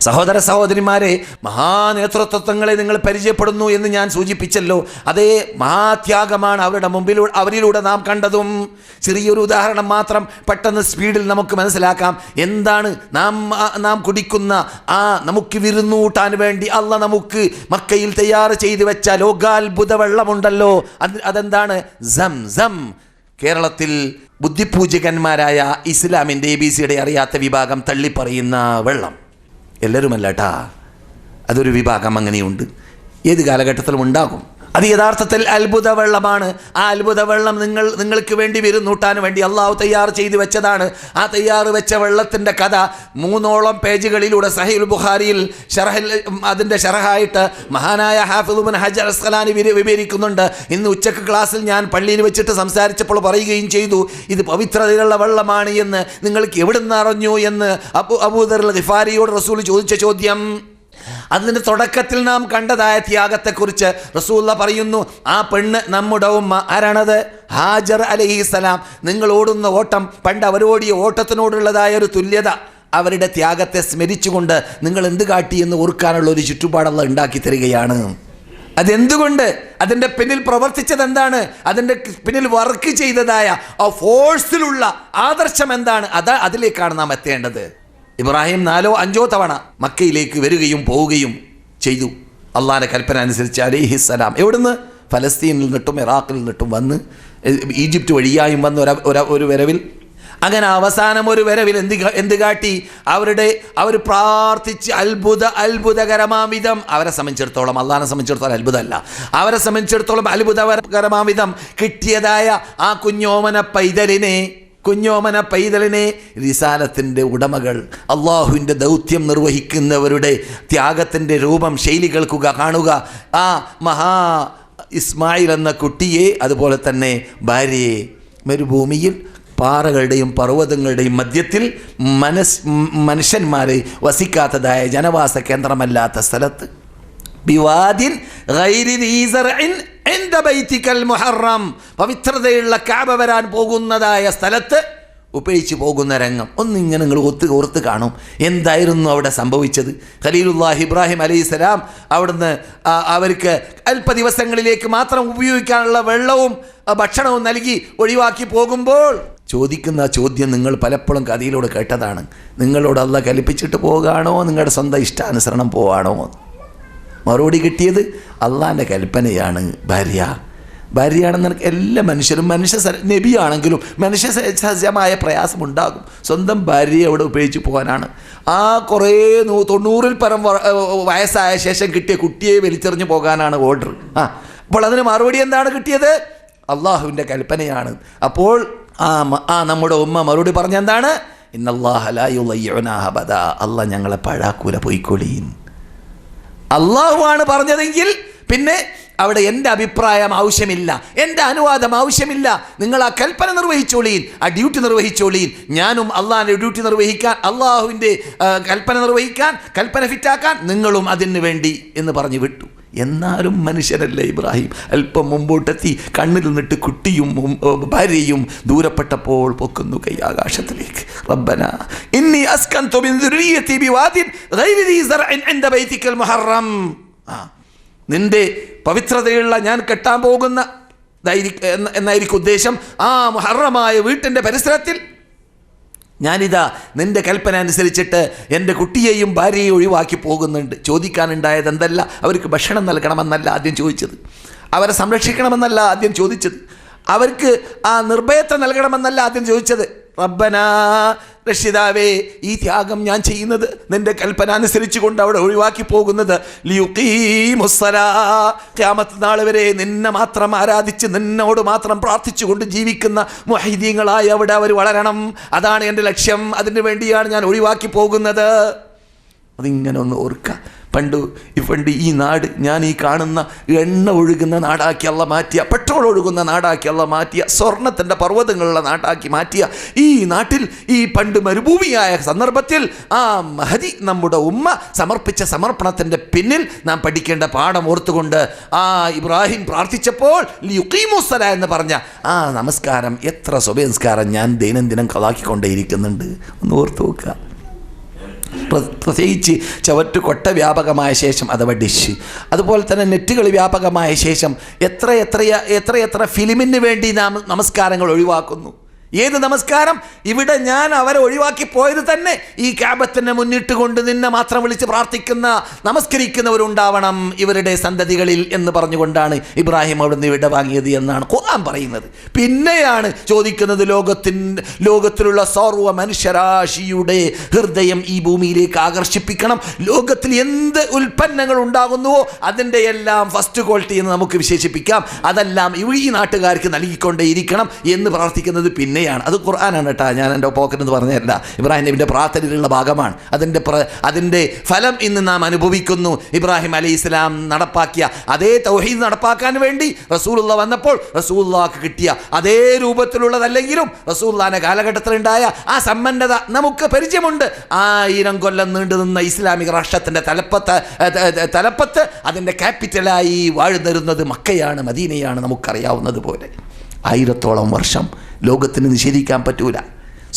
സഹോദര സഹോദരിമാരെ മഹാനേതൃത്വങ്ങളെ നിങ്ങൾ പരിചയപ്പെടുന്നു എന്ന് ഞാൻ സൂചിപ്പിച്ചല്ലോ. അതേ മഹാത്യാഗമാണ് അവരുടെ മുമ്പിലൂടെ അവരിലൂടെ നാം കണ്ടതും. ചെറിയൊരു ഉദാഹരണം മാത്രം പെട്ടെന്ന് സ്പീഡിൽ നമുക്ക് മനസ്സിലാക്കാം. എന്താണ് നാം നാം കുടിക്കുന്ന ആ നമുക്ക് വിരുന്നൂട്ടാൻ വേണ്ടി അല്ല നമുക്ക് മക്കയിൽ തയ്യാർ ചെയ്തു വെച്ച ലോകാത്ഭുത വെള്ളമുണ്ടല്ലോ അത് അതെന്താണ്? സം സം. കേരളത്തിൽ ബുദ്ധിപൂജകന്മാരായ ഇസ്ലാമിന്റെ എ ബി സിയുടെ അറിയാത്ത വിഭാഗം തള്ളിപ്പറയുന്ന വെള്ളം. എല്ലാവരുമല്ലട്ടാ. അതൊരു വിഭാഗം അങ്ങനെയുണ്ട്. ഏത് കാലഘട്ടത്തിലും ഉണ്ടാകും. അത് യഥാർത്ഥത്തിൽ അത്ഭുത വെള്ളമാണ് ആ അത്ഭുത വെള്ളം നിങ്ങൾ നിങ്ങൾക്ക് വേണ്ടി വിരുന്നൂട്ടാൻ വേണ്ടി അള്ളാഹു തയ്യാർ ചെയ്തു വെച്ചതാണ്. ആ തയ്യാർ വെച്ച വെള്ളത്തിന്റെ കഥ മൂന്നോളം പേജുകളിലൂടെ സഹീൽ ബുഖാരിയിൽ ഷറഹിൽ അതിന്റെ ഷറഹായിട്ട് മഹാനായ ഹാഫിദുബിൻ ഹജർ അസ്ഖലാനി വിരി വിവരിക്കുന്നുണ്ട്. ഇന്ന് ഉച്ചയ്ക്ക് ക്ലാസ്സിൽ ഞാൻ പള്ളിയിൽ വെച്ചിട്ട് സംസാരിച്ചപ്പോൾ പറയുകയും ചെയ്തു ഇത് പവിത്രതയിലുള്ള വെള്ളമാണ് എന്ന്. നിങ്ങൾക്ക് എവിടുന്ന് അറിഞ്ഞു? എന്ന് അബു അബൂദർ ഗിഫാരിയോട് റസൂൽ ചോദിച്ച ചോദ്യം. അതിന്റെ തുടക്കത്തിൽ നാം കണ്ടതായ ത്യാഗത്തെക്കുറിച്ച് റസൂല്ല പറയുന്നു ആ പെണ്ണ് നമ്മുടെ ഉമ്മ ആരാണത്? ഹാജർ അലഹിസലാം നിങ്ങൾ ഓടുന്ന ഓട്ടം പണ്ട് അവരോടിയ ഓട്ടത്തിനോടുള്ളതായ ഒരു തുല്യത. അവരുടെ ത്യാഗത്തെ സ്മരിച്ചുകൊണ്ട് നിങ്ങൾ എന്ത് കാട്ടി എന്ന് ഓർക്കാനുള്ള ഒരു ചുറ്റുപാടുള്ള ഉണ്ടാക്കി തരികയാണ്. അതെന്തുകൊണ്ട്? അതിന്റെ പിന്നിൽ പ്രവർത്തിച്ചത് എന്താണ്? അതിന്റെ പിന്നിൽ വർക്ക് ചെയ്തതായ ആ ഫോഴ്സിലുള്ള ആദർശം എന്താണ്? അത് അതിലേക്കാണ് നാം എത്തേണ്ടത്. ഇബ്രാഹിം നാലോ അഞ്ചോ തവണ മക്കയിലേക്ക് വരികയും പോവുകയും ചെയ്തു. അള്ളാഹിന്റെ കൽപ്പന അനുസരിച്ച് അലിഹിസ്സലാം എവിടുന്ന്? ഫലസ്തീനിൽ നിന്നിട്ടും ഇറാഖിൽ നിന്നിട്ടും വന്ന് ഈജിപ്റ്റ് വഴിയായും വന്ന് ഒരു- ഒരു വരവിൽ. അങ്ങനെ അവസാനം ഒരു വരവിൽ എന്ത് എന്ത് കാട്ടി? അവരുടെ അവർ പ്രാർത്ഥിച്ച് അത്ഭുത അത്ഭുതകരമാവിധം അവരെ സംബന്ധിച്ചിടത്തോളം അള്ളഹാനെ സംബന്ധിച്ചിടത്തോളം അത്ഭുതമല്ല. അവരെ സംബന്ധിച്ചിടത്തോളം അത്ഭുതകരമാവിധം കിട്ടിയതായ ആ കുഞ്ഞോമന പൈതലിനെ കുഞ്ഞോമന പൈതലിനെ റിസാലത്തിന്റെ ഉടമകൾ അള്ളാഹുവിന്റെ ദൗത്യം നിർവഹിക്കുന്നവരുടെ ത്യാഗത്തിന്റെ രൂപം ശൈലി കേൾക്കുക കാണുക. ആ മഹാ ഇസ്മായിൽ എന്ന കുട്ടിയെ അതുപോലെ തന്നെ ഭാര്യയെ മരുഭൂമിയിൽ പാറകളുടെയും പർവതങ്ങളുടെയും മധ്യത്തിൽ മനസ് മനുഷ്യന്മാരെ വസിക്കാത്തതായ ജനവാസ കേന്ദ്രമല്ലാത്ത സ്ഥലത്ത്. ബിവാദിൻ മുഹറം പവിത്രതയുള്ള കാബ വരാൻ പോകുന്നതായ സ്ഥലത്ത് ഉപേക്ഷിച്ച് പോകുന്ന രംഗം. ഒന്നിങ്ങനെ നിങ്ങൾ ഒത്ത് ഓർത്ത് കാണും. എന്തായിരുന്നു അവിടെ സംഭവിച്ചത്? ഖലീലുല്ലാഹ് ഇബ്രാഹിം അലൈഹി സ്വലാം അവിടുന്ന് അവർക്ക് അല്പ ദിവസങ്ങളിലേക്ക് മാത്രം ഉപയോഗിക്കാനുള്ള വെള്ളവും ഭക്ഷണവും നൽകി ഒഴിവാക്കി പോകുമ്പോൾ ചോദിക്കുന്ന ചോദ്യം നിങ്ങൾ പലപ്പോഴും കഥയിലൂടെ കേട്ടതാണ്. നിങ്ങളോട് അല്ല കൽപ്പിച്ചിട്ട് പോവുകയാണോ നിങ്ങളുടെ സ്വന്തം ഇഷ്ടാനുസരണം പോവാണോ? മറുപടി കിട്ടിയത്? അള്ളാന്റെ കൽപ്പനയാണ് ഭാര്യ. ഭാര്യയാണെന്ന് എനിക്ക് എല്ലാ മനുഷ്യരും മനുഷ്യ നബിയാണെങ്കിലും മനുഷ്യ സഹജമായ പ്രയാസമുണ്ടാകും. സ്വന്തം ഭാര്യയെ അവിടെ ഉപയോഗിച്ച് പോകാനാണ്. ആ കുറേ നൂ- തൊണ്ണൂറിൽ പരം വയസ്സായ ശേഷം കിട്ടിയ കുട്ടിയെ വലിച്ചെറിഞ്ഞ് പോകാനാണ് ഓർഡർ ആ അപ്പോൾ അതിന് മറുപടി എന്താണ് കിട്ടിയത്? അള്ളാഹുവിന്റെ കൽപ്പനയാണ്. അപ്പോൾ ആ ആ നമ്മുടെ ഉമ്മ മറുപടി പറഞ്ഞെന്താണ് ഇന്നല്ലാഹലായുബദ അള്ളാഹ ഞങ്ങളെ പഴാക്കൂല പോയിക്കൊളീൻ. അള്ളാഹുവാണ് പറഞ്ഞതെങ്കിൽ പിന്നെ അവിടെ എന്റെ അഭിപ്രായം ആവശ്യമില്ല എന്റെ അനുവാദം ആവശ്യമില്ല. നിങ്ങൾ ആ കൽപ്പന നിർവഹിച്ചോളീൻ ആ ഡ്യൂട്ടി നിർവഹിച്ചോളീൻ. ഞാനും അള്ളാഹിന്റെ ഡ്യൂട്ടി നിർവഹിക്കാൻ അള്ളാഹുവിന്റെ കൽപ്പന നിർവഹിക്കാൻ കൽപ്പന ഫിറ്റാക്കാൻ നിങ്ങളും അതിന് വേണ്ടി എന്ന് പറഞ്ഞു വിട്ടു. എന്നാലും മനുഷ്യരല്ലേ ഇബ്രാഹിം? അല്പം മുമ്പോട്ടെത്തി കണ്ണിൽ നിന്നിട്ട് കുട്ടിയും ഭാര്യയും ദൂരപ്പെട്ടപ്പോൾ പൊക്കുന്നു കൈ ആകാശത്തിലേക്ക്. റബ്ബന ഇന്നി അസ്കന്തു മുഹറം. നിന്റെ പവിത്രതയുള്ള ഞാൻ കെട്ടാൻ പോകുന്ന എന്നായിരിക്കും ഉദ്ദേശം ആ മുഹറമായ വീട്ടിന്റെ പരിസരത്തിൽ ഞാനിതാ നിന്റെ കൽപ്പന അനുസരിച്ചിട്ട് എന്റെ കുട്ടിയെയും ഭാര്യയെയും ഒഴിവാക്കി പോകുന്നുണ്ട്. ചോദിക്കാനുണ്ടായത് എന്തല്ല? അവർക്ക് ഭക്ഷണം നൽകണമെന്നല്ല ആദ്യം ചോദിച്ചത്. അവരെ സംരക്ഷിക്കണമെന്നല്ല ആദ്യം ചോദിച്ചത്. അവർക്ക് ആ നിർഭയത്വം നൽകണമെന്നല്ല ആദ്യം ചോദിച്ചത്. റബ്ബന രക്ഷിതാവേ ഈ ത്യാഗം ഞാൻ ചെയ്യുന്നത് നിന്റെ കൽപ്പന അനുസരിച്ചു കൊണ്ട് അവിടെ ഒഴിവാക്കി പോകുന്നത്. ക്യാമത്ത് നാൾ വരെ നിന്നെ മാത്രം ആരാധിച്ച് നിന്നോട് മാത്രം പ്രാർത്ഥിച്ചുകൊണ്ട് ജീവിക്കുന്ന മുഹൈദീങ്ങളായി അവിടെ അവർ വളരണം. അതാണ് എന്റെ ലക്ഷ്യം. അതിനു വേണ്ടിയാണ് ഞാൻ ഒഴിവാക്കി പോകുന്നത്. അതിങ്ങനെ ഒന്ന് ഓർക്കുക. പണ്ട് പണ്ട് ഈ നാട് ഞാൻ ഈ കാണുന്ന എണ്ണ ഒഴുകുന്ന നാടാക്കി മാറ്റിയ പെട്രോൾ ഒഴുകുന്ന നാടാക്കി മാറ്റിയ സ്വർണത്തിന്റെ പർവതങ്ങളുള്ള നാടാക്കി മാറ്റിയ ഈ നാട്ടിൽ ഈ പണ്ട് മരുഭൂമിയായ സന്ദർഭത്തിൽ ആ മഹതി നമ്മുടെ ഉമ്മ സമർപ്പിച്ച സമർപ്പണത്തിന്റെ പിന്നിൽ നാം പഠിക്കേണ്ട പാഠം ഓർത്തുകൊണ്ട് ആ ഇബ്രാഹിം പ്രാർത്ഥിച്ചപ്പോൾ യുക്കീമുസല എന്ന് പറഞ്ഞ ആ നമസ്കാരം എത്ര സ്വഭയംസ്കാരം ഞാൻ ദൈനംദിനം കളാക്കിക്കൊണ്ടേയിരിക്കുന്നുണ്ട്. ഒന്ന് ഓർത്ത് നോക്കുക. പ്രത്യേകിച്ച് ചവറ്റ് കൊട്ട വ്യാപകമായ ശേഷം അഥവാ ഡിഷ് അതുപോലെ തന്നെ നെറ്റുകൾ വ്യാപകമായ ശേഷം എത്ര എത്ര എത്ര എത്ര ഫിലിമിന് വേണ്ടി നാം നമസ്കാരങ്ങൾ ഒഴിവാക്കുന്നു. ഏത് നമസ്കാരം? ഇവിടെ ഞാൻ അവരെ ഒഴിവാക്കി പോയത് തന്നെ ഈ ക്യാബത്തിനെ മുന്നിട്ട് കൊണ്ട് നിന്നെ മാത്രം വിളിച്ച് പ്രാർത്ഥിക്കുന്ന നമസ്കരിക്കുന്നവരുണ്ടാവണം ഇവരുടെ സന്തതികളിൽ എന്ന് പറഞ്ഞുകൊണ്ടാണ് ഇബ്രാഹിം അവിടുന്ന് ഇവിടെ വാങ്ങിയത് എന്നാണ് ഖുർആൻ പറയുന്നത്. പിന്നെയാണ് ചോദിക്കുന്നത് ലോകത്തിൻ ലോകത്തിലുള്ള സർവ മനുഷ്യരാശിയുടെ ഹൃദയം ഈ ഭൂമിയിലേക്ക് ആകർഷിപ്പിക്കണം. ലോകത്തിൽ എന്ത് ഉൽപ്പന്നങ്ങൾ ഉണ്ടാകുന്നുവോ അതിന്റെ എല്ലാം ഫസ്റ്റ് ക്വാളിറ്റി എന്ന് നമുക്ക് വിശേഷിപ്പിക്കാം. അതെല്ലാം ഈ നാട്ടുകാർക്ക് നൽകിക്കൊണ്ടേയിരിക്കണം എന്ന് പ്രാർത്ഥിക്കുന്നത് പിന്നെയാണ് അത് ഖുർആനാണ് കേട്ടോ ഞാൻ എന്റെ പോക്കറ്റ് എന്ന് പറഞ്ഞതല്ല. ഇബ്രാഹിം നബിന്റെ പ്രാർത്ഥനയിലുള്ള ഭാഗമാണ്. അതിന്റെ പ്ര അതിന്റെ ഫലം ഇന്ന് നാം അനുഭവിക്കുന്നു. ഇബ്രാഹിം അലി ഇസ്ലാം നടപ്പാക്കിയ അതേ തൗഹീദ് നടപ്പാക്കാൻ വേണ്ടി റസൂലുള്ള വന്നപ്പോൾ റസൂല്ലാക്ക് കിട്ടിയ അതേ രൂപത്തിലുള്ളതല്ലെങ്കിലും റസൂള്ളാന്റെ കാലഘട്ടത്തിലുണ്ടായ ആ സമ്പന്നത നമുക്ക് പരിചയമുണ്ട്. ആയിരം കൊല്ലം നീണ്ടു നിന്ന ഇസ്ലാമിക രാഷ്ട്രത്തിന്റെ തലപ്പത്ത് തലപ്പത്ത് അതിന്റെ ക്യാപിറ്റലായി വാഴുന്നരുന്നത് മക്കയാണ് മദീനയാണ് നമുക്കറിയാവുന്നത് പോലെ. ആയിരത്തോളം വർഷം ലോകത്തിന് നിഷേധിക്കാൻ പറ്റൂല.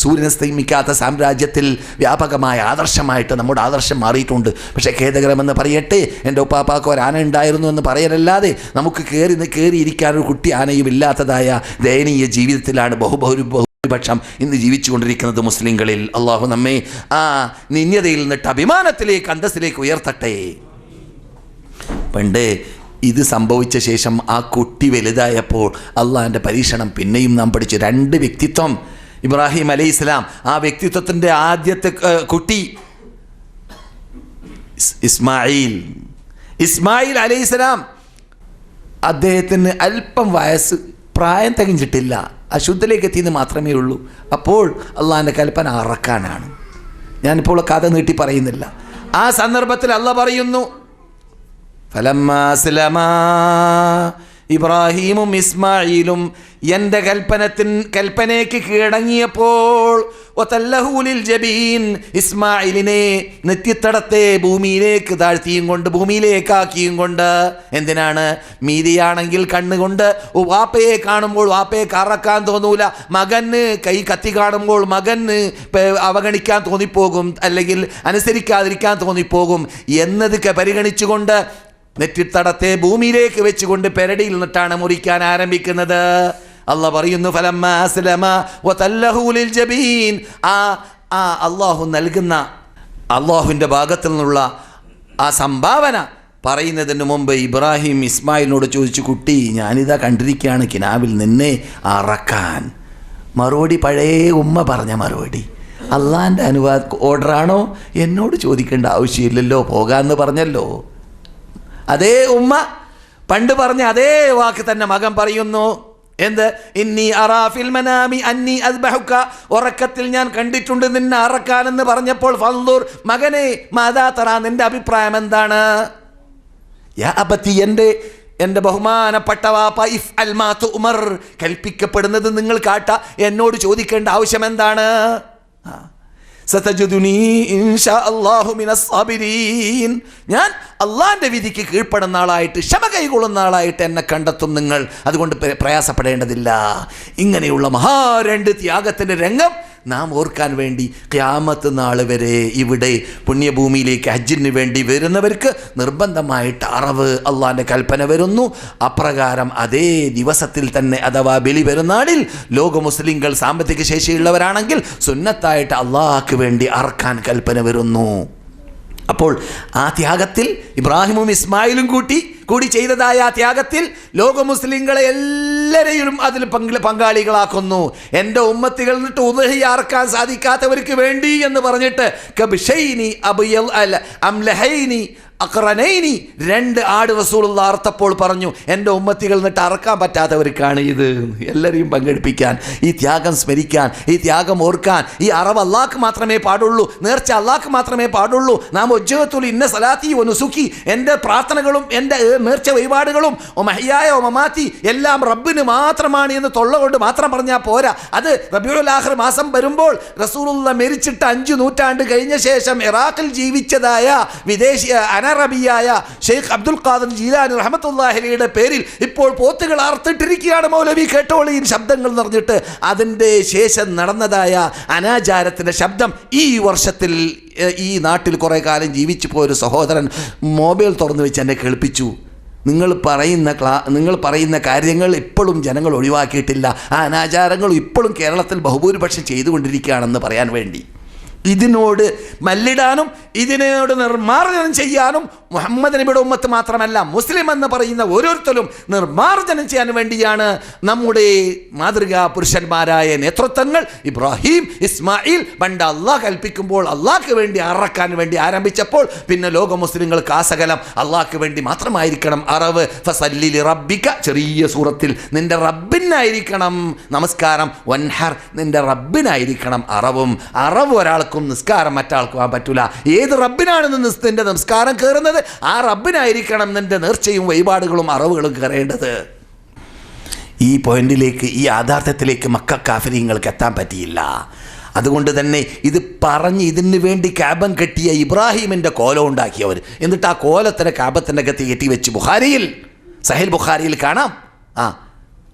സൂര്യനെ സൂര്യനസ്തമിക്കാത്ത സാമ്രാജ്യത്തിൽ വ്യാപകമായ ആദർശമായിട്ട് നമ്മുടെ ആദർശം മാറിയിട്ടുണ്ട്. പക്ഷേ ഖേദകരമെന്ന് പറയട്ടെ എന്റെ ഉപ്പാപ്പാക്ക് ഒരു ആന ഉണ്ടായിരുന്നു എന്ന് പറയലല്ലാതെ നമുക്ക് കയറി കയറിയിരിക്കാൻ ഒരു കുട്ടി ആനയും ഇല്ലാത്തതായ ദയനീയ ജീവിതത്തിലാണ് ബഹുബഹു ഭൂരിപക്ഷം ഇന്ന് ജീവിച്ചുകൊണ്ടിരിക്കുന്നത് മുസ്ലിങ്ങളിൽ അള്ളാഹു നമ്മെ ആ നിന്യതയിൽ നിന്നിട്ട് അഭിമാനത്തിലേക്ക് അന്തസ്സിലേക്ക് ഉയർത്തട്ടെ. പണ്ട് ഇത് സംഭവിച്ച ശേഷം ആ കുട്ടി വലുതായപ്പോൾ അള്ളാഹിന്റെ പരീക്ഷണം പിന്നെയും നാം പഠിച്ചു. രണ്ട് വ്യക്തിത്വം. ഇബ്രാഹിം അലൈഹി ഇസ്ലാം ആ വ്യക്തിത്വത്തിന്റെ ആദ്യത്തെ കുട്ടി ഇസ്മായിൽ. ഇസ്മായിൽ അലൈഹി ഇസ്ലാം അദ്ദേഹത്തിന് അല്പം വയസ്സ് പ്രായം തികഞ്ഞിട്ടില്ല. അശുദ്ധിലേക്ക് എത്തിയെന്ന് മാത്രമേ ഉള്ളൂ. അപ്പോൾ അള്ളാഹിന്റെ കൽപ്പന അറക്കാനാണ്. ഞാനിപ്പോൾ കഥ നീട്ടി പറയുന്നില്ല. ആ സന്ദർഭത്തിൽ അല്ല പറയുന്നു ഫലമ്മാ അസ്ലമാ ഇബ്രാഹീമും ഇസ്മായിലും എന്റെ കൽപ്പനത്തിൻ കൽപ്പനയ്ക്ക് കീഴടങ്ങിയപ്പോൾ ഒത്തല്ലഹൂലിൽ ജബീൻ ഇസ്മായിലിനെ നെറ്റിത്തടത്തെ ഭൂമിയിലേക്ക് താഴ്ത്തിയും കൊണ്ട് ഭൂമിയിലേക്കാക്കിയും കൊണ്ട് എന്തിനാണ്? മീതിയാണെങ്കിൽ കണ്ണുകൊണ്ട് വാപ്പയെ കാണുമ്പോൾ വാപ്പയെ കറക്കാൻ തോന്നൂല. മകന് കൈ കത്തി കാണുമ്പോൾ മകന് അവഗണിക്കാൻ തോന്നിപ്പോകും അല്ലെങ്കിൽ അനുസരിക്കാതിരിക്കാൻ തോന്നിപ്പോകും. എന്നതൊക്കെ പരിഗണിച്ചുകൊണ്ട് നെറ്റിത്തടത്തെ ഭൂമിയിലേക്ക് വെച്ചുകൊണ്ട് പെരടിയിൽ നിന്നിട്ടാണ് മുറിക്കാൻ ആരംഭിക്കുന്നത്. അല്ല പറയുന്നു ഫലം ആ ആ അള്ളാഹു നൽകുന്ന അള്ളാഹുവിന്റെ ഭാഗത്തു നിന്നുള്ള ആ സംഭാവന പറയുന്നതിന് മുമ്പ് ഇബ്രാഹിം ഇസ്മായിലിനോട് ചോദിച്ചു കുട്ടി ഞാനിതാ കണ്ടിരിക്കുകയാണ് കിനാവിൽ നിന്നെ അറക്കാൻ. മറുപടി പഴയ ഉമ്മ പറഞ്ഞ മറുപടി. അള്ളാന്റെ അനുവാദ ഓർഡറാണോ? എന്നോട് ചോദിക്കേണ്ട ആവശ്യമില്ലല്ലോ പോകാമെന്ന് പറഞ്ഞല്ലോ. അതേ ഉമ്മ പണ്ട് പറഞ്ഞ അതേ വാക്ക് തന്നെ മകൻ പറയുന്നു. എന്ത്? ഇന്നി അറാഫിൽ മനാമി അന്നി അസ്ബഹുക്ക. ഉറക്കത്തിൽ ഞാൻ കണ്ടിട്ടുണ്ട് നിന്നെ അറക്കാനെന്ന് പറഞ്ഞപ്പോൾ ഫന്ദൂർ മകനെ മാതാ തറ നിന്റെ അഭിപ്രായം എന്താണ്? യാ അബത്തി എന്റെ എന്റെ ബഹുമാനപ്പെട്ട വാപ്പ ഇഫ് അൽമാത്ത് ഉമർ. കൽപ്പിക്കപ്പെടുന്നത് നിങ്ങൾ കാട്ട എന്നോട് ചോദിക്കേണ്ട ആവശ്യം എന്താണ്? ആ. ഞാൻ അള്ളാന്റെ വിധിക്ക് കീഴ്പ്പെടുന്ന ആളായിട്ട് ക്ഷമ കൈകൊള്ളുന്ന ആളായിട്ട് എന്നെ കണ്ടെത്തും നിങ്ങൾ. അതുകൊണ്ട് പ്രയാസപ്പെടേണ്ടതില്ല. ഇങ്ങനെയുള്ള മഹാ രണ്ട് ത്യാഗത്തിന്റെ രംഗം നാം ഓർക്കാൻ വേണ്ടി ക്യാമത്ത് നാൾ വരെ ഇവിടെ പുണ്യഭൂമിയിലേക്ക് ഹജ്ജിന് വേണ്ടി വരുന്നവർക്ക് നിർബന്ധമായിട്ട് അറവ് അള്ളാന്റെ കൽപ്പന വരുന്നു. അപ്രകാരം അതേ ദിവസത്തിൽ തന്നെ അഥവാ ബലി പെരുന്നാളിൽ ലോക മുസ്ലിങ്ങൾ സാമ്പത്തിക ശേഷിയുള്ളവരാണെങ്കിൽ സുന്നത്തായിട്ട് അള്ളാഹ്ക്ക് വേണ്ടി അറക്കാൻ കൽപ്പന വരുന്നു. അപ്പോൾ ആ ത്യാഗത്തിൽ ഇബ്രാഹിമും ഇസ്മായിലും കൂട്ടി കൂടി ചെയ്തതായ ആ ത്യാഗത്തിൽ ലോക മുസ്ലിങ്ങളെ എല്ലാവരെയും അതിൽ പങ്ക് പങ്കാളികളാക്കുന്നു. എന്റെ ഉമ്മത്തികൾ എന്നിട്ട് ഉദഹിയാർക്കാൻ സാധിക്കാത്തവർക്ക് വേണ്ടി എന്ന് പറഞ്ഞിട്ട് കബിഷൈനി അബിയൽ അല്ല അംലഹൈനി അക്രനൈനി രണ്ട് ആട് റസൂലുള്ള അർത്ഥപ്പോൾ പറഞ്ഞു എന്റെ ഉമ്മത്തികൾ എന്നിട്ട് അറക്കാൻ പറ്റാത്തവർക്കാണ് ഇത്. എല്ലാവരെയും പങ്കെടുപ്പിക്കാൻ ഈ ത്യാഗം സ്മരിക്കാൻ ഈ ത്യാഗം ഓർക്കാൻ ഈ അറവ് അള്ളാഹ്ക്ക് മാത്രമേ പാടുള്ളൂ നേർച്ച അള്ളാഹ്ക്ക് മാത്രമേ പാടുള്ളൂ. നാം ഒജ്ജത്തുൽ ഇന്ന സലാത്തി ഒ നുസുക്കി എന്റെ പ്രാർത്ഥനകളും എന്റെ നേർച്ച വഴിപാടുകളും ഒ മഹിയായ ഒ മമാത്തി എല്ലാം റബ്ബിന് മാത്രമാണ് എന്ന് തൊള്ള കൊണ്ട് മാത്രം പറഞ്ഞാൽ പോരാ. അത് റബിയുലാഹർ മാസം വരുമ്പോൾ റസൂലുള്ള മരിച്ചിട്ട് അഞ്ചു നൂറ്റാണ്ട് കഴിഞ്ഞ ശേഷം ഇറാഖിൽ ജീവിച്ചതായ വിദേശി അനറബിയായ ഷെയ്ഖ് അബ്ദുൽ ഖാദർ ജീലാനി റഹമത്തുല്ലാഹിലിയുടെ പേരിൽ ഇപ്പോൾ പോത്തുകൾ അറുത്തിട്ടിരിക്കുകയാണ് മൗലവി കേട്ടോളീൻ ശബ്ദങ്ങൾ നിറഞ്ഞിട്ട്. അതിന്റെ ശേഷം നടന്നതായ അനാചാരത്തിന്റെ ശബ്ദം ഈ വർഷത്തിൽ ഈ നാട്ടിൽ കുറേ കാലം ജീവിച്ചു പോയൊരു സഹോദരൻ മൊബൈൽ തുറന്നു വെച്ച് എന്നെ കേൾപ്പിച്ചു. നിങ്ങൾ പറയുന്ന ക്ലാ നിങ്ങൾ പറയുന്ന കാര്യങ്ങൾ ഇപ്പോഴും ജനങ്ങൾ ഒഴിവാക്കിയിട്ടില്ല. ആ അനാചാരങ്ങൾ ഇപ്പോഴും കേരളത്തിൽ ബഹുഭൂരിപക്ഷം ചെയ്തുകൊണ്ടിരിക്കുകയാണെന്ന് പറയാൻ വേണ്ടി. ഇതിനോട് മല്ലിടാനും ഇതിനോട് നിർമ്മാർജനം ചെയ്യാനും മുഹമ്മദ് നബിയുടെ ഉമ്മത്ത് മാത്രമല്ല മുസ്ലിം എന്ന് പറയുന്ന ഓരോരുത്തരും നിർമ്മാർജനം ചെയ്യാൻ വേണ്ടിയാണ് നമ്മുടെ മാതൃകാ പുരുഷന്മാരായ നേതൃത്വങ്ങൾ ഇബ്രാഹിം ഇസ്മായിൽ പണ്ട് അള്ളാഹ് കൽപ്പിക്കുമ്പോൾ അള്ളാഹ്ക്ക് വേണ്ടി അറക്കാൻ വേണ്ടി ആരംഭിച്ചപ്പോൾ പിന്നെ ലോക മുസ്ലിങ്ങൾക്ക് ആ സകലം അള്ളാഹ്ക്ക് വേണ്ടി മാത്രമായിരിക്കണം അറവ്. ഫസല്ലിൽ റബ്ബിക്ക ചെറിയ സൂറത്തിൽ നിന്റെ റബ്ബിനായിരിക്കണം നമസ്കാരം. വൻഹർ നിന്റെ റബ്ബിനായിരിക്കണം അറവും. അറവ് ഒരാൾക്കും നിസ്കാരം മറ്റാൾക്കും പറ്റൂല ഏത് റബ്ബിനാണ് നിന്റെ നമസ്കാരം കയറുന്നത്? ആ റബ്ബിനായിരിക്കണം നിന്റെ നേർച്ചയും വഴിപാടുകളും അറിവുകളും കയറേണ്ടത്. ഈ പോയിന്റിലേക്ക് ഈ യാഥാർത്ഥ്യത്തിലേക്ക് മക്ക കാഫര്യങ്ങൾക്ക് എത്താൻ പറ്റിയില്ല. അതുകൊണ്ട് തന്നെ ഇത് പറഞ്ഞ് ഇതിന് വേണ്ടി കാബം കെട്ടിയ ഇബ്രാഹിമിന്റെ കോലം ഉണ്ടാക്കിയവർ. എന്നിട്ട് ആ കോലത്തിനെ കാബത്തിന്റെ അകത്ത് കെട്ടി വെച്ച് ബുഹാരിയിൽ സഹേൽ ബുഹാരിയിൽ കാണാം. ആ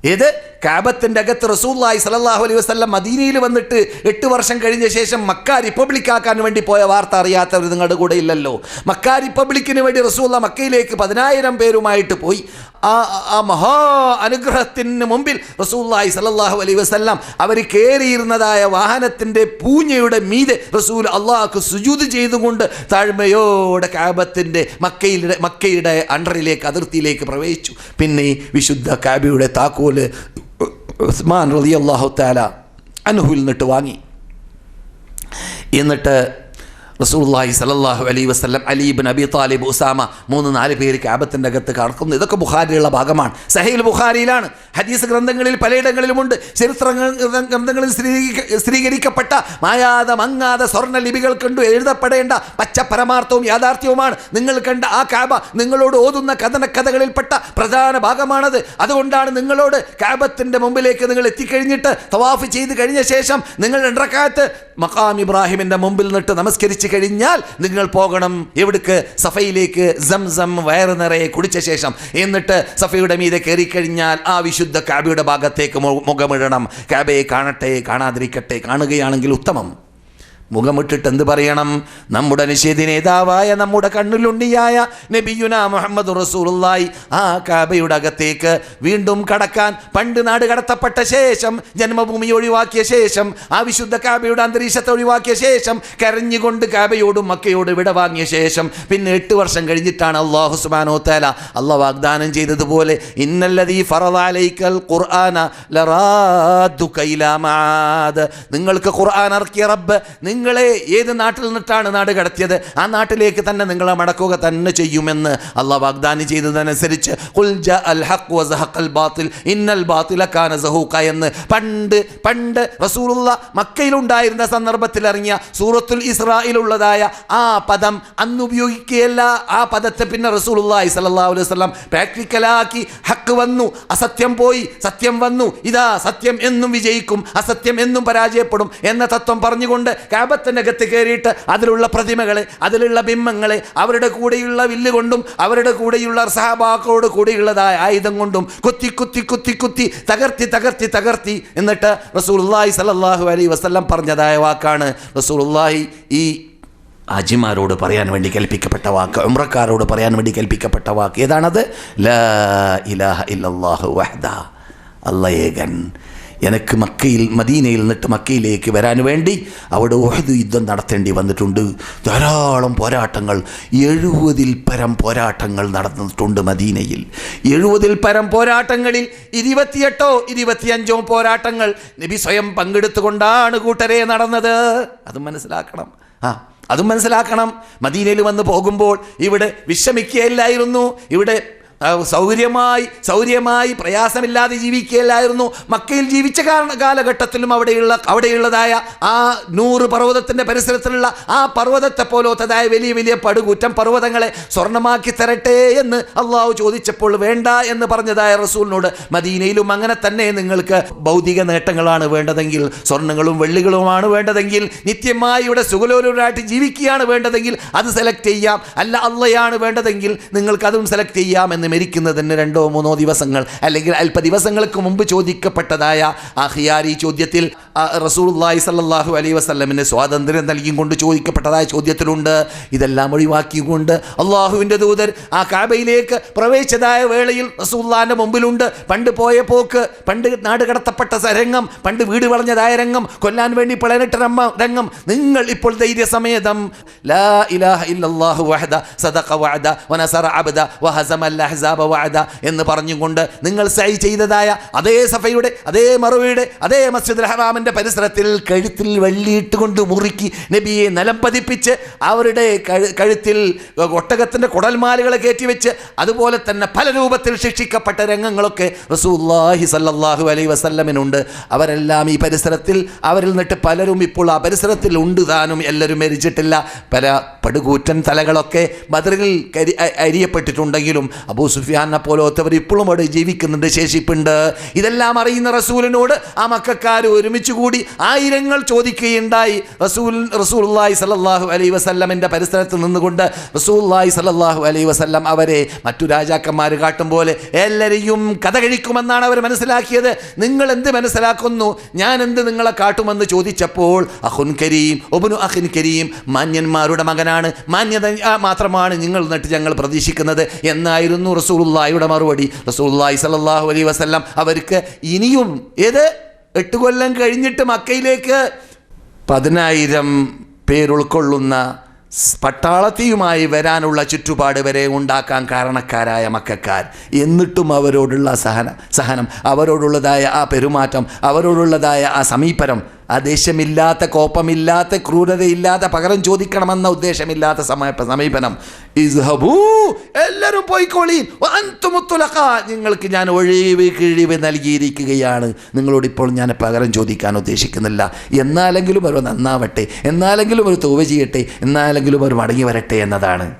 ഏത്? കാബത്തിന്റെ അകത്ത് റസൂല്ലായി സലല്ലാഹു അലൈഹി വസ്ലം മദീനയിൽ വന്നിട്ട് എട്ട് വർഷം കഴിഞ്ഞ ശേഷം മക്ക റിപ്പബ്ലിക് ആക്കാൻ വേണ്ടി പോയ വാർത്ത അറിയാത്തവർ നിങ്ങളുടെ കൂടെ ഇല്ലല്ലോ. മക്ക റിപ്പബ്ലിക്കിന് വേണ്ടി റസൂല്ല മക്കയിലേക്ക് പതിനായിരം പേരുമായിട്ട് പോയി. ആ ആ മഹാ അനുഗ്രഹത്തിന് മുമ്പിൽ റസൂല്ലായി സലല്ലാഹു അലൈഹി വസ്ല്ലാം അവർ കയറിയിരുന്നതായ വാഹനത്തിന്റെ പൂഞ്ഞയുടെ മീതെ റസൂൽ അള്ളാഹ്ക്ക് സുജൂത് ചെയ്തുകൊണ്ട് താഴ്മയോടെ കാബത്തിന്റെ മക്കയിലെ മക്കയുടെ അണ്ടറിലേക്ക് അതിർത്തിയിലേക്ക് പ്രവേശിച്ചു. പിന്നെ വിശുദ്ധ കാബിയുടെ താക്കോൽ ഉസ്മാൻ റലി അള്ളാഹു താല അനുഹുൽ നിന്നിട്ട് വാങ്ങി. എന്നിട്ട് റസൂല്ലാഹി സലല്ലാഹു അലൈ വസ്ലം അലീബിൻ അബി താലിബ് ഉസാമ മൂന്ന് നാല് പേര് ക്യാബത്തിന്റെ അകത്ത് കടക്കുന്നു. ഇതൊക്കെ ബുഖാരിയുള്ള ഭാഗമാണ്. സഹീൽ ബുഖാരിയിലാണ്. ഹദീസ് ഗ്രന്ഥങ്ങളിൽ പലയിടങ്ങളിലുമുണ്ട്. ചരിത്ര ഗ്രന്ഥങ്ങളിൽ സ്ഥിരീകരിക്ക- സ്ഥിരീകരിക്കപ്പെട്ട മായാതെ മങ്ങാതെ സ്വർണ ലിപികൾ കണ്ടു എഴുതപ്പെടേണ്ട പച്ച പരമാർത്ഥവും യാഥാർത്ഥ്യവുമാണ്. നിങ്ങൾ കണ്ട ആ കാബ നിങ്ങളോട് ഓതുന്ന കഥന കഥകളിൽപ്പെട്ട പ്രധാന ഭാഗമാണത്. അതുകൊണ്ടാണ് നിങ്ങളോട് കാബത്തിന്റെ മുമ്പിലേക്ക് നിങ്ങൾ എത്തിക്കഴിഞ്ഞിട്ട് തവാഫ് ചെയ്ത് കഴിഞ്ഞ ശേഷം നിങ്ങൾ രണ്ടരക്കാലത്ത് മക്കാം ഇബ്രാഹിമിന്റെ മുമ്പിൽ നിന്നിട്ട് നമസ്കരിച്ച് കഴിഞ്ഞാൽ നിങ്ങൾ പോകണം. എവിടേക്ക്? സഫയിലേക്ക് സംസം വയറ് നിറയെ കുടിച്ച ശേഷം എന്നിട്ട് സഫയുടെ മീതെ കയറിക്കഴിഞ്ഞാൽ ആ വിശുദ്ധ കാബയുടെ ഭാഗത്തേക്ക് മുഖമിടണം. കാബയെ കാണട്ടെ കാണാതിരിക്കട്ടെ കാണുകയാണെങ്കിൽ ഉത്തമം. മുഖമിട്ടിട്ട് എന്ത് പറയണം? നമ്മുടെ നിഷേധി നേതാവായ നമ്മുടെ കണ്ണിലുണ്ണിയായ നബിയുന മുഹമ്മദ് റസൂലുള്ളായി ആ കാബയുടെ അകത്തേക്ക് വീണ്ടും കടക്കാൻ പണ്ട് നാട് കടത്തപ്പെട്ട ശേഷം ജന്മഭൂമി ഒഴിവാക്കിയ ശേഷം ആ വിശുദ്ധ കാബയുടെ അന്തരീക്ഷത്തെ ഒഴിവാക്കിയ ശേഷം കരഞ്ഞുകൊണ്ട് കാബയോടും മക്കയോടും വിട വാങ്ങിയ ശേഷം പിന്നെ എട്ട് വർഷം കഴിഞ്ഞിട്ടാണ് അള്ളാഹു സുബാനോ തല അള്ള വാഗ്ദാനം ചെയ്തതുപോലെ ഇന്നല്ലതീ ഫറദാലൈക്കൽ ഖുർആന ലറാദുക നിങ്ങൾക്ക് ഖുർആൻ ഇറക്കിയ റബ്ബ് നിങ്ങളെ ഏത് നാട്ടിൽ നിന്നിട്ടാണ് നാട് കടത്തിയത്? ആ നാട്ടിലേക്ക് തന്നെ നിങ്ങളെ മടക്കുക തന്നെ ചെയ്യുമെന്ന് അള്ളാഹ് വാഗ്ദാനം ചെയ്തതനുസരിച്ച് ഇന്നൽ ബാത്തിലക്കാന സഹൂഖ എന്ന് പണ്ട് പണ്ട് റസൂലുള്ള മക്കയിലുണ്ടായിരുന്ന സന്ദർഭത്തിൽ ഇറങ്ങിയ സൂറത്തുൽ ഇസ്രായിലുള്ളതായ ആ പദം അന്ന് ഉപയോഗിക്കുകയല്ല. ആ പദത്തെ പിന്നെ റസൂലുള്ളാഹി സല്ലല്ലാഹു അലൈഹി വസല്ലം പ്രാക്ടിക്കലാക്കി ഹക്ക് വന്നു. അസത്യം പോയി സത്യം വന്നു. ഇതാ സത്യം എന്നും വിജയിക്കും അസത്യം എന്നും പരാജയപ്പെടും എന്ന തത്വം പറഞ്ഞുകൊണ്ട് കാബത്തിന്റെ അകത്ത് കയറിയിട്ട് അതിലുള്ള പ്രതിമകളെ അതിലുള്ള ബിംബങ്ങളെ അവരുടെ കൂടെയുള്ള വില്ല് കൊണ്ടും അവരുടെ കൂടെയുള്ള സഹബാക്കളോട് കൂടെയുള്ളതായ ആയുധം കൊണ്ടും കുത്തി കുത്തി കുത്തി കുത്തി തകർത്തി തകർത്തി തകർത്തി എന്നിട്ട് റസൂലുള്ളാഹി സല്ലല്ലാഹു അലൈഹി വസല്ലം പറഞ്ഞതായ വാക്കാണ് റസൂലുള്ളാഹി ഈ അജിമാരോട് പറയാൻ വേണ്ടി കൽപ്പിക്കപ്പെട്ട വാക്ക് ഉമ്രക്കാരോട് പറയാൻ വേണ്ടി കൽപ്പിക്കപ്പെട്ട വാക്ക്. ഏതാണത്? ലാ ഇലാഹ ഇല്ലല്ലാഹു വഹ്ദ. അള്ളയേകൻ. എനിക്ക് മക്കയിൽ മദീനയിൽ നിന്നിട്ട് മക്കയിലേക്ക് വരാൻ വേണ്ടി അവിടെ ഒഹദ് യുദ്ധം നടത്തേണ്ടി വന്നിട്ടുണ്ട്. ധാരാളം പോരാട്ടങ്ങൾ എഴുപതിൽ പരം പോരാട്ടങ്ങൾ നടന്നിട്ടുണ്ട് മദീനയിൽ. എഴുപതിൽ പരം പോരാട്ടങ്ങളിൽ ഇരുപത്തിയെട്ടോ ഇരുപത്തിയഞ്ചോ പോരാട്ടങ്ങൾ നബി സ്വയം പങ്കെടുത്തുകൊണ്ടാണ് കൂട്ടരെ നടന്നത്. അത് മനസ്സിലാക്കണം. ആ അതും മനസ്സിലാക്കണം. മദീനയിൽ വന്ന് പോകുമ്പോൾ ഇവിടെ വിഷമിക്കുകയില്ലായിരുന്നു ഇവിടെ സൗകര്യമായി സൗകര്യമായി പ്രയാസമില്ലാതെ ജീവിക്കുകയല്ലായിരുന്നു. മക്കയിൽ ജീവിച്ച കാലഘട്ടത്തിലും അവിടെയുള്ള അവിടെയുള്ളതായ ആ നൂറ് പർവതത്തിന്റെ പരിസരത്തിലുള്ള ആ പർവതത്തെ പോലത്തതായ വലിയ വലിയ പടുകൂറ്റം പർവതങ്ങളെ സ്വർണമാക്കി തരട്ടെ എന്ന് അള്ളാഹു ചോദിച്ചപ്പോൾ വേണ്ട എന്ന് പറഞ്ഞതായ റസൂലിനോട് മദീനയിലും അങ്ങനെ തന്നെ നിങ്ങൾക്ക് ഭൗതിക നേട്ടങ്ങളാണ് വേണ്ടതെങ്കിൽ സ്വർണങ്ങളും വെള്ളികളുമാണ് വേണ്ടതെങ്കിൽ നിത്യമായി ഇവിടെ സുഖലോലരായിട്ട് ജീവിക്കുകയാണ് വേണ്ടതെങ്കിൽ അത് സെലക്ട് ചെയ്യാം. അല്ല അള്ളയാണ് വേണ്ടതെങ്കിൽ നിങ്ങൾക്ക് അതും സെലക്ട് ചെയ്യാം എന്ന് മരിക്കുന്നതിന് രണ്ടോ മൂന്നോ ദിവസങ്ങൾ അല്ലെങ്കിൽ അല്പ ദിവസങ്ങൾക്ക് മുമ്പ് ചോദിക്കപ്പെട്ടതായ ആ ഹിയാരി ചോദ്യത്തിൽ റസൂർല്ലാഹി സല്ലാഹു അലൈ വസ്ലമിന് സ്വാതന്ത്ര്യം നൽകിയും കൊണ്ട് ചോദിക്കപ്പെട്ടതായ ചോദ്യത്തിലുണ്ട്. ഇതെല്ലാം ഒഴിവാക്കിക്കൊണ്ട് അള്ളാഹുവിന്റെ ദൂതർ ആ കാബയിലേക്ക് പ്രവേശിച്ചതായ വേളയിൽ റസൂല്ലാന്റെ മുമ്പിലുണ്ട്. പണ്ട് പോയ പോക്ക് പണ്ട് നാട് കടത്തപ്പെട്ട രംഗം പണ്ട് വീട് വളഞ്ഞതായ രംഗം കൊല്ലാൻ വേണ്ടി പിളനിട്ട രംഗം നിങ്ങൾ ഇപ്പോൾ ധൈര്യസമേതം ലാ ഇലാഹ ഇല്ലല്ലാഹു വഹദ സദഖ വഅദ വനസറ അബ്ദ വഹസമൽ അഹ്സാബ വഅദ എന്ന് പറഞ്ഞുകൊണ്ട് നിങ്ങൾ സൈ ചെയ്തതായ അതേ സഫയുടെ അതേ മറുവയുടെ അതേ മസ്ജിദ് ഹറാമിന്റെ പരിസരത്തിൽ കഴുത്തിൽ വള്ളിയിട്ട് കൊണ്ട് മുറുക്കി നബിയെ നിലം പതിപ്പിച്ച് അവരുടെ കഴു- കഴുത്തിൽ ഒട്ടകത്തിന്റെ കുടൽമാലുകളെ കയറ്റിവെച്ച് അതുപോലെ തന്നെ പല രൂപത്തിൽ ശിക്ഷിക്കപ്പെട്ട രംഗങ്ങളൊക്കെ റസൂല്ലാഹി സല്ലാഹു അലൈ വസല്ലമിനുണ്ട്. അവരെല്ലാം ഈ പരിസരത്തിൽ അവരിൽ നിന്നിട്ട് പലരും ഇപ്പോൾ ആ പരിസരത്തിൽ ഉണ്ട് താനും എല്ലാവരും മരിച്ചിട്ടില്ല. പല പടുകൂറ്റൻ തലകളൊക്കെ ബദറിൽ കരി അരിയപ്പെട്ടിട്ടുണ്ടെങ്കിലും അബൂ സുഫിയാനെ പോലത്തവർ ഇപ്പോഴും അവിടെ ജീവിക്കുന്നുണ്ട് ശേഷിപ്പുണ്ട്. ഇതെല്ലാം അറിയുന്ന റസൂലിനോട് ആ മക്കാർ ഒരുമിച്ച് കൂടി ആയിരങ്ങൾ ചോദിക്കുകയുണ്ടായി. റസൂൽ റസൂല്ലായി സലല്ലാഹു അലൈ വസല്ലമിന്റെ പരിസരത്ത് നിന്നുകൊണ്ട് റസൂല്ലായി സലല്ലാഹു അലൈ വസല്ലം അവരെ മറ്റു രാജാക്കന്മാർ കാട്ടും പോലെ എല്ലാവരെയും കഥ കഴിക്കുമെന്നാണ് അവർ മനസ്സിലാക്കിയത്. നിങ്ങൾ എന്ത് മനസ്സിലാക്കുന്നു? ഞാൻ എന്ത് നിങ്ങളെ കാട്ടുമെന്ന് ചോദിച്ചപ്പോൾ അഹുൻ കരീം ഒബുനു അഹിൻ കരീം മാന്യന്മാരുടെ മകനാണ്. മാന്യത മാത്രമാണ് നിങ്ങൾ എന്നിട്ട് ഞങ്ങൾ പ്രതീക്ഷിക്കുന്നത്. എന്നായിരുന്നു റസൂലുള്ളാഹിയുടെ മറുപടി. റസൂലുള്ളാഹി സല്ലല്ലാഹു അലൈഹി വസല്ലം അവർക്ക് ഇനിയും ഏത്? എട്ട് കൊല്ലം കഴിഞ്ഞിട്ട് മക്കയിലേക്ക് പതിനായിരം പേരുൾക്കൊള്ളുന്ന പട്ടാളത്തിയുമായി വരാനുള്ള ചുറ്റുപാട് വരെ ഉണ്ടാക്കാൻ കാരണക്കാരായ മക്കാർ. എന്നിട്ടും അവരോടുള്ള സഹന സഹനം അവരോടുള്ളതായ ആ പെരുമാറ്റം അവരോടുള്ളതായ ആ സമീപനം ആ ദേഷ്യമില്ലാത്ത കോപ്പമില്ലാത്ത ക്രൂരതയില്ലാത്ത പകരം ചോദിക്കണമെന്ന ഉദ്ദേശമില്ലാത്ത സമയ സമീപനം. ഇസ്ഹബൂ എല്ലാവരും പോയിക്കോളി. അന്തുമുത്തുലഖ നിങ്ങൾക്ക് ഞാൻ ഒഴിവ് കിഴിവ് നൽകിയിരിക്കുകയാണ്. നിങ്ങളോട് ഇപ്പോൾ ഞാൻ പകരം ചോദിക്കാൻ ഉദ്ദേശിക്കുന്നില്ല. എന്നാലെങ്കിലും അവർ നന്നാവട്ടെ. എന്നാലെങ്കിലും ഒരു തോവ ചെയ്യട്ടെ. എന്നാലെങ്കിലും അവർ മടങ്ങി വരട്ടെ എന്നതാണ്.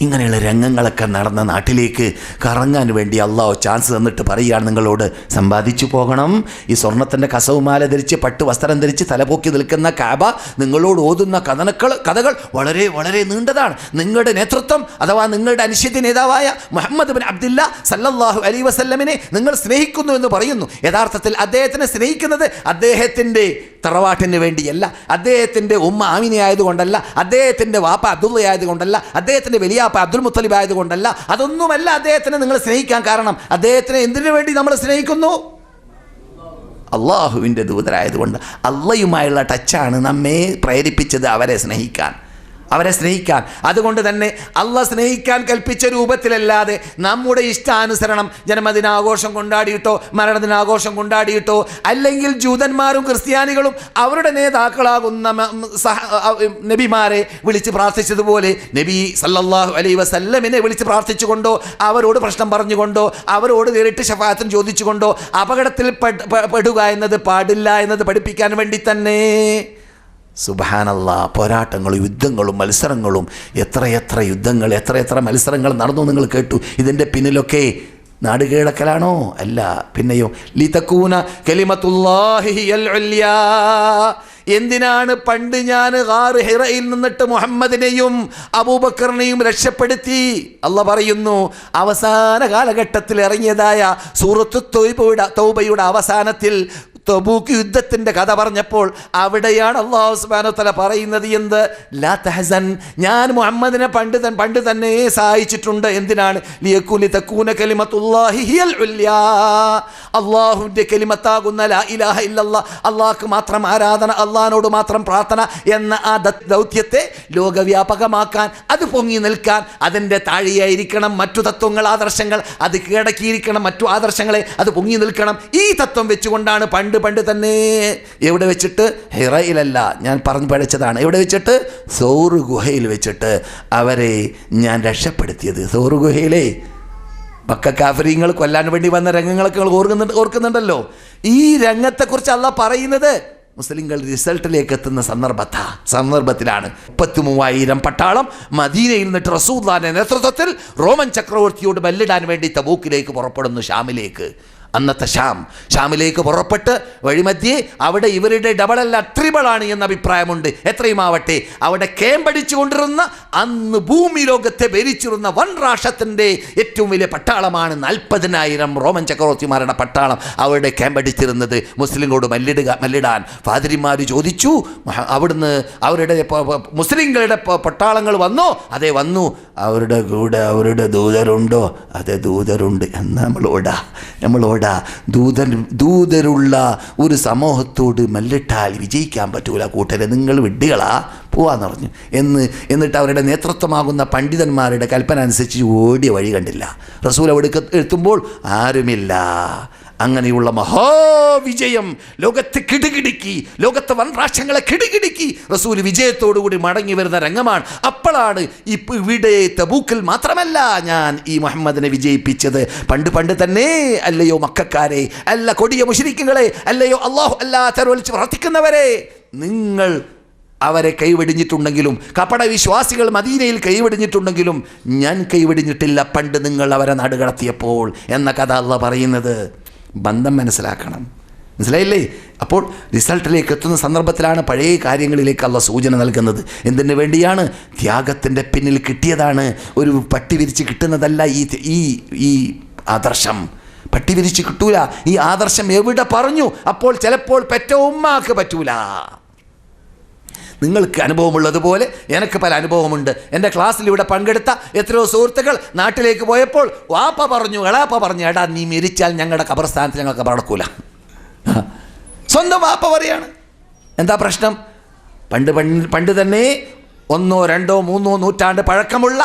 ഇങ്ങനെയുള്ള രംഗങ്ങളൊക്കെ നടന്ന നാട്ടിലേക്ക് കറങ്ങാൻ വേണ്ടി അള്ളാഹു ചാൻസ് തന്നിട്ട് പറയുകയാണ് നിങ്ങളോട്. സമ്പാദിച്ചു പോകണം. ഈ സ്വർണത്തിന്റെ കസവുമാല ധരിച്ച് പട്ട് വസ്ത്രം ധരിച്ച് തലപൊക്കി നിൽക്കുന്ന കാബ നിങ്ങളോട് ഓതുന്ന കഥനക്കൾ കഥകൾ വളരെ വളരെ നീണ്ടതാണ്. നിങ്ങളുടെ നേതൃത്വം അഥവാ നിങ്ങളുടെ അനിശ്ചിത നേതാവായ മുഹമ്മദ് ബിൻ അബ്ദില്ല സല്ലാഹു അലി വസല്ലമിനെ നിങ്ങൾ സ്നേഹിക്കുന്നു എന്ന് പറയുന്നു. യഥാർത്ഥത്തിൽ അദ്ദേഹത്തിനെ സ്നേഹിക്കുന്നത് അദ്ദേഹത്തിന്റെ തറവാട്ടിന് വേണ്ടിയല്ല. അദ്ദേഹത്തിന്റെ ഉമ്മ ആമിനി ആയതുകൊണ്ടല്ല അദ്ദേഹത്തിന്റെ വാപ്പ അബ്ദുള്ള ആയതുകൊണ്ടല്ല അദ്ദേഹത്തിന്റെ വലിയാപ്പ അബ്ദുൽ മുത്തലിബ് ആയതുകൊണ്ടല്ല. അതൊന്നുമല്ല അദ്ദേഹത്തിനെ നിങ്ങൾ സ്നേഹിക്കാൻ കാരണം. അദ്ദേഹത്തിനെ എന്തിനു വേണ്ടി നമ്മൾ സ്നേഹിക്കുന്നു? അള്ളാഹുവിന്റെ ദൂതരായതുകൊണ്ട്. അള്ളയുമായുള്ള ടച്ചാണ് നമ്മെ പ്രേരിപ്പിച്ചത് അവരെ സ്നേഹിക്കാൻ. അവരെ സ്നേഹിക്കാൻ. അതുകൊണ്ട് തന്നെ അള്ള സ്നേഹിക്കാൻ കൽപ്പിച്ച രൂപത്തിലല്ലാതെ നമ്മുടെ ഇഷ്ടാനുസരണം ജന്മദിനാഘോഷം കൊണ്ടാടിയിട്ടോ മരണദിനാഘോഷം കൊണ്ടാടിയിട്ടോ അല്ലെങ്കിൽ ജൂതന്മാരും ക്രിസ്ത്യാനികളും അവരുടെ നേതാക്കളാകുന്ന നബിമാരെ വിളിച്ച് പ്രാർത്ഥിച്ചതുപോലെ നബി സല്ലല്ലാഹു അലൈ വസല്ലമിനെ വിളിച്ച് പ്രാർത്ഥിച്ചുകൊണ്ടോ അവരോട് പ്രശ്നം പറഞ്ഞുകൊണ്ടോ അവരോട് നേരിട്ട് ഷഫാത്തിന് ചോദിച്ചുകൊണ്ടോ അപകടത്തിൽ പെട്- പെടുക എന്നത് പാടില്ല എന്നത് പഠിപ്പിക്കാൻ വേണ്ടി തന്നെ സുബാനല്ല പോരാട്ടങ്ങളും യുദ്ധങ്ങളും മത്സരങ്ങളും എത്രയെത്ര യുദ്ധങ്ങൾ എത്രയെത്ര മത്സരങ്ങൾ നടന്നു നിങ്ങൾ കേട്ടു. ഇതിന്റെ പിന്നിലൊക്കെ നാട് കീഴടക്കലാണോ അല്ല പിന്നെയോ ലിതക്കൂന കലിമത്തുല്ലാഹി ഹിയൽ ഉല്യാ. എന്തിനാണ് പണ്ട് ഞാൻ ഹാറ് ഹിറയിൽ നിന്നിട്ട് മുഹമ്മദിനെയും അബൂബക്കറിനെയും രക്ഷപ്പെടുത്തി? അല്ല പറയുന്നു അവസാന കാലഘട്ടത്തിൽ ഇറങ്ങിയതായ സൂറത്ത് തൗബയുടെ തൗബയുടെ അവസാനത്തിൽ തബൂക്ക് യുദ്ധത്തിന്റെ കഥ പറഞ്ഞപ്പോൾ അവിടെയാണ് അള്ളാഹു വ തആല പറയുന്നത് എന്ത്? ലാ തഹസൻ ഞാൻ മുഹമ്മദിനെ പണ്ട് പണ്ട് തന്നെ സഹായിച്ചിട്ടുണ്ട്. എന്തിനാണ്? അള്ളാഹുവിന്റെ കലിമത്താകുന്ന ലാ ഇലാഹ അള്ളാഹ്ക്ക് മാത്രം ആരാധന അള്ളാഹിനോട് മാത്രം പ്രാർത്ഥന എന്ന ആ ദൗത്യത്തെ ലോകവ്യാപകമാക്കാൻ അത് പൊങ്ങി നിൽക്കാൻ അതിന്റെ താഴെയായിരിക്കണം മറ്റു തത്വങ്ങൾ ആദർശങ്ങൾ അത് കീഴടക്കിയിരിക്കണം മറ്റു ആദർശങ്ങളെ അത് പൊങ്ങി നിൽക്കണം. ഈ തത്വം വെച്ചുകൊണ്ടാണ് പണ്ട് പണ്ട് പണ്ട് തന്നെ എവിടെ വെച്ചിട്ട്? ഹിറയിലല്ല ഞാൻ പറഞ്ഞു പഠിച്ചതാണ്. എവിടെ വെച്ചിട്ട്? സൗറ് ഗുഹയിൽ വെച്ചിട്ട്. അവരെ ഞാൻ രക്ഷപ്പെടുത്തിയത് സൗറ് ഗുഹയിലെ. മക്ക കാഫര്യങ്ങൾ കൊല്ലാൻ വേണ്ടി വന്ന രംഗങ്ങളൊക്കെ നിങ്ങൾ ഓർക്കുന്നുണ്ട് ഓർക്കുന്നുണ്ടല്ലോ. ഈ രംഗത്തെക്കുറിച്ച് അല്ല പറയുന്നത് മുസ്ലിങ്ങൾ റിസൾട്ടിലേക്ക് എത്തുന്ന സന്ദർഭത്ത. സന്ദർഭത്തിലാണ് മുപ്പത്തി മൂവായിരം പട്ടാളം മദീനയിൽ നിന്നിട്ട് റസൂദാന്റെ നേതൃത്വത്തിൽ റോമൻ ചക്രവർത്തിയോട് ബല്ലിടാൻ വേണ്ടി തബൂക്കിലേക്ക് പുറപ്പെടുന്നു ഷാമിലേക്ക്. അന്നത്തെ ഷാം ഷാമിലേക്ക് പുറപ്പെട്ട് വഴിമധ്യേ അവിടെ ഇവരുടെ ട്രിബിൾ ആണ് എന്ന അഭിപ്രായമുണ്ട്. എത്രയുമാവട്ടെ അവിടെ കേമ്പടിച്ചു കൊണ്ടിരുന്ന അന്ന് ഭൂമി ലോകത്തെ ഭരിച്ചിരുന്ന വൻ രാഷ്ട്രത്തിന്റെ ഏറ്റവും വലിയ പട്ടാളമാണ് നാൽപ്പതിനായിരം റോമൻ ചക്രവർത്തിമാരുടെ പട്ടാളം അവിടെ ക്യാമ്പടിച്ചിരുന്നത് മുസ്ലിങ്ങളോട് മല്ലിടുക മല്ലിടാൻ. ഫാദരിമാർ ചോദിച്ചു അവിടുന്ന് അവരുടെ മുസ്ലിങ്ങളുടെ പട്ടാളങ്ങൾ വന്നോ? അതെ വന്നു. അവരുടെ കൂടെ അവരുടെ ദൂതരുണ്ടോ? അതെ ദൂതരുണ്ട്. എന്ന് നമ്മളോടാ നമ്മളോടാ ദൂതൻ ദൂതരുള്ള ഒരു സമൂഹത്തോട് മല്ലിട്ടാൽ വിജയിക്കാൻ പറ്റൂല കൂട്ടരെ. നിങ്ങൾ വിഡ്ഢികളാ പോവാന്ന് പറഞ്ഞു. എന്ന് എന്നിട്ട് അവരുടെ നേതൃത്വമാകുന്ന പണ്ഡിതന്മാരുടെ കൽപ്പന അനുസരിച്ച് ഓടിയ വഴി കണ്ടില്ല. റസൂൽ അവിടെ എത്തുമ്പോൾ ആരുമില്ല. അങ്ങനെയുള്ള മഹാവിജയം ലോകത്തെ കിടുകിടുക്കി ലോകത്തെ വൻ രാഷ്ട്രങ്ങളെ കിടുകിടുക്കി റസൂൽ വിജയത്തോടുകൂടി മടങ്ങി വരുന്ന രംഗമാണ്. അപ്പോഴാണ് ഇപ്പം ഇവിടെ തബൂക്കിൽ മാത്രമല്ല ഞാൻ ഈ മുഹമ്മദിനെ വിജയിപ്പിച്ചത്. പണ്ട് പണ്ട് തന്നെ അല്ലയോ മക്കാരെ അല്ല കൊടിയ മുഷരിക്കുകളെ അല്ലയോ അള്ളാഹു അല്ലാത്തവർ വിളിച്ച് പ്രാർത്ഥിക്കുന്നവരെ നിങ്ങൾ അവരെ കൈവെടിഞ്ഞിട്ടുണ്ടെങ്കിലും കപട വിശ്വാസികൾ മദീനയിൽ കൈവെടിഞ്ഞിട്ടുണ്ടെങ്കിലും ഞാൻ കൈവെടിഞ്ഞിട്ടില്ല പണ്ട് നിങ്ങൾ അവരെ നടുകടത്തിയപ്പോൾ എന്ന കഥ അല്ല പറയുന്നത്. ബന്ധം മനസ്സിലാക്കണം. മനസ്സിലായില്ലേ? അപ്പോൾ റിസൾട്ടിലേക്ക് എത്തുന്ന സന്ദർഭത്തിലാണ് പഴയ കാര്യങ്ങളിലേക്ക് അല്ല സൂചന നൽകുന്നത്. എന്തിനു വേണ്ടിയാണ്? ത്യാഗത്തിന്റെ പിന്നിൽ കിട്ടിയതാണ് ഒരു പട്ടി വിരിച്ച് കിട്ടുന്നതല്ല ഈ ഈ ഈ ആദർശം. പട്ടി വിരിച്ച് കിട്ടൂല. ഈ ആദർശം എവിടെ പറഞ്ഞു? അപ്പോൾ ചിലപ്പോൾ പെറ്റ ഉമ്മാക്ക് പറ്റൂല. നിങ്ങൾക്ക് അനുഭവമുള്ളതുപോലെ എനിക്ക് പല അനുഭവമുണ്ട്. എന്റെ ക്ലാസ്സിൽ ഇവിടെ പങ്കെടുത്ത എത്രയോ സുഹൃത്തുക്കൾ നാട്ടിലേക്ക് പോയപ്പോൾ വാപ്പ പറഞ്ഞു എളാപ്പ പറഞ്ഞു എടാ നീ മരിച്ചാൽ ഞങ്ങളുടെ കബർസ്ഥാനത്ത് ഞങ്ങൾ കബറടക്കൂല സ്വന്തം വാപ്പ പറയാണ്. എന്താ പ്രശ്നം? പണ്ട് പണ്ട് തന്നെ ഒന്നോ രണ്ടോ മൂന്നോ നൂറ്റാണ്ട് പഴക്കമുള്ള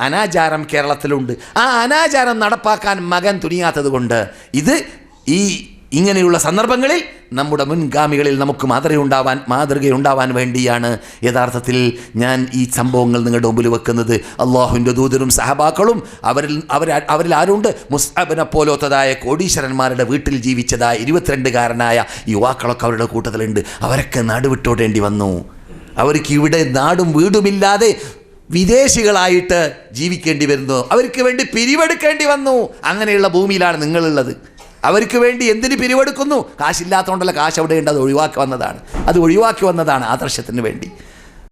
അനാചാരം കേരളത്തിലുണ്ട്. ആ അനാചാരം നടപ്പാക്കാൻ മകൻ തുനിയാത്തത് കൊണ്ട് ഇത് ഈ ഇങ്ങനെയുള്ള സന്ദർഭങ്ങളിൽ നമ്മുടെ മുൻഗാമികളിൽ നമുക്ക് മാതൃകയുണ്ടാവാൻ മാതൃകയുണ്ടാവാൻ വേണ്ടിയാണ്. യഥാർത്ഥത്തിൽ ഞാൻ ഈ സംഭവങ്ങൾ നിങ്ങളുടെ മുമ്പിൽ വെക്കുന്നത്. അള്ളാഹുവിന്റെ ദൂതരും സഹബാക്കളും അവരിൽ അവർ അവരിൽ ആരുണ്ട്? മുസ്അബിനെ പോലോത്തതായ കോടീശ്വരന്മാരുടെ വീട്ടിൽ ജീവിച്ചതായ ഇരുപത്തിരണ്ടുകാരനായ യുവാക്കളൊക്കെ അവരുടെ കൂട്ടത്തിലുണ്ട്. അവരൊക്കെ നാട് വിട്ടോടേണ്ടി വന്നു. അവർക്ക് ഇവിടെ നാടും വീടുമില്ലാതെ വിദേശികളായിട്ട് ജീവിക്കേണ്ടി വരുന്നു. അവർക്ക് വേണ്ടി പിരിവെടുക്കേണ്ടി വന്നു. അങ്ങനെയുള്ള ഭൂമിയിലാണ് നിങ്ങളുള്ളത്. അവർക്ക് വേണ്ടി എന്തിന് പിരിവെടുക്കുന്നു? കാശില്ലാത്തതുകൊണ്ടല്ല കാശ് അവിടെ ഉണ്ട് അത് ഒഴിവാക്കി വന്നതാണ്. അത് ഒഴിവാക്കി വന്നതാണ് ആദർശത്തിന് വേണ്ടി.